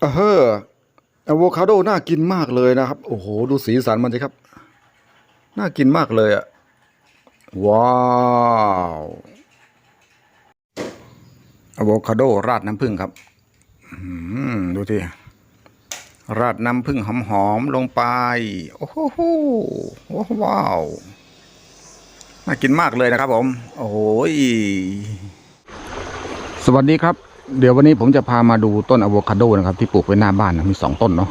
เอออะโวคาโดน่ากินมากเลยนะครับ โอ้โห ดูสีสันมันสิครับ น่ากินมากเลยอะว้าวอะโวคาโดราดน้ำผึ้งครับดูทีราดน้ำผึ้งหอมๆลงไป โอ้โหโหว้าว น่ากินมากเลยนะครับผม โอ้ยสวัสดีครับ เดี๋ยววันนี้ผมจะพามาดูต้นอะโวคาโดนะครับ ที่ปลูกไว้หน้าบ้านนะมีสองต้นเนาะ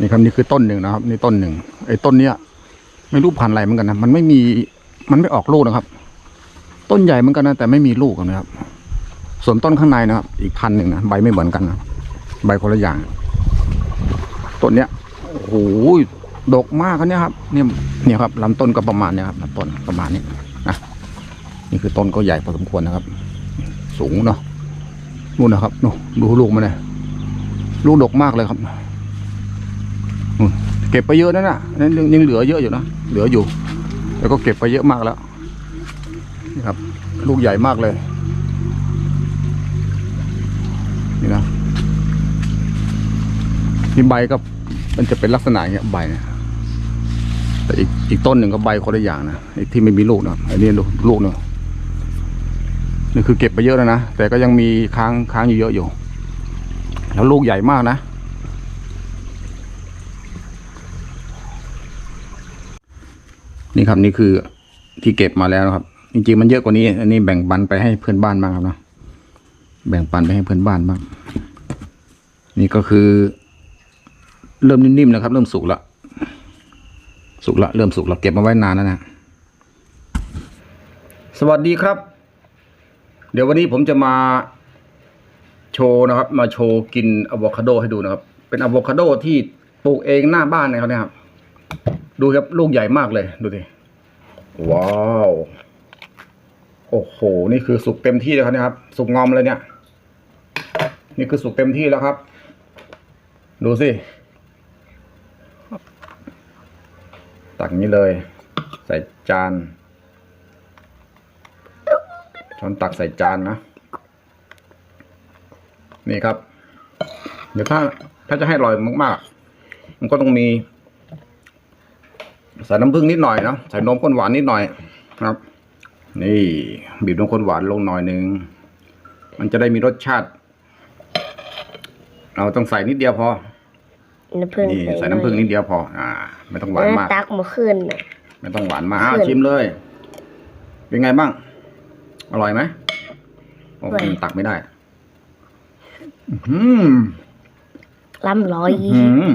นี่ครับนี่คือต้นหนึ่งนะครับ นี่ต้นหนึ่งไอ้ต้นเนี้ย ไม่รู้พันธุ์อะไรเหมือนกันนะมันไม่มีมันไม่ออกลูกนะครับ ต้นใหญ่เหมือนกันนะแต่ไม่มีลูกนะครับ ส่วนต้นข้างในนะครับ อีกพันหนึ่งนะใบไม่เหมือนกันนะใบคนละอย่างต้นเนี้ยโอ้โหดกมากครับเนี่ยครับ เนี่ยเนี่ยครับลำต้นก็ประมาณเนี้ยครับลำต้นประมาณนี้นะนี่คือต้นก็ใหญ่พอสมควรนะครับ สูงเนาะ นู่นนะครับนู่นดูลูกมันเลยลูกดกมากเลยครับนู่นเก็บไปเยอะนั่นน่ะนั่นยังเหลือเยอะอยู่นะเหลืออยู่ แล้วก็เก็บไปเยอะมากแล้วนี่ครับ ลูกใหญ่มากเลย นี่นะนี่ใบก็มันจะเป็นลักษณะอย่างเงี้ยใบเนี่ยแต่อีกอีกต้นหนึ่งก็ใบคนละอย่างนะไอ้ที่ไม่มีลูกนะไอ้นี่ลูกลูกเนาะ นี่คือเก็บไปเยอะแล้วนะ แต่ก็ยังมีค้างค้างอยู่เยอะอยู่ แล้วลูกใหญ่มากนะ นี่ครับนี่คือที่เก็บมาแล้วนะครับ จริงๆมันเยอะกว่านี้ อันนี้แบ่งปันไปให้เพื่อนบ้านบ้างครับนะแบ่งปันไปให้เพื่อนบ้านบ้างนี่ก็คือ เริ่มนิ่มๆแล้วครับ เริ่มสุกแล้วสุกแล้วเริ่มสุกแล้วเก็บมาไว้นานแล้วนะสวัสดีครับ เดี๋ยววันนี้ผมจะมาโชว์นะครับ มาโชว์กินอะโวคาโดให้ดูนะครับ เป็นอะโวคาโดที่ปลูกเองหน้าบ้านนะครับเนี่ยครับ ดูครับลูกใหญ่มากเลยดูดิว้าวโอ้โห นี่คือสุกเต็มที่เลยครับนี่ครับ สุกงอมเลยเนี่ย นี่คือสุกเต็มที่แล้วครับ ดูสิตักนี้เลย ใส่จาน ช้อนตักใส่จานนะ นี่ครับ เดี๋ยวถ้าถ้าจะให้อร่อยมากๆ มันก็ต้องมีใส่น้ำผึ้งนิดหน่อยเนาะใส่นมข้นหวานนิดหน่อยนะครับ นี่บีบนมข้นหวานลงหน่อยหนึ่งมันจะได้มีรสชาติ เราต้องใส่นิดเดียวพอน้ำผึ้งนี่ใส่น้ำผึ้งนิดเดียวพอ อ่า ไม่ต้องหวานมากตักมาขึ้นน่ะไม่ต้องหวานมากอ้าวขึ้นชิมเลย เป็นไงบ้าง อร่อยไหมโอ้อร่อยกินตักไม่ได้ อืมล้ำร้อยอืม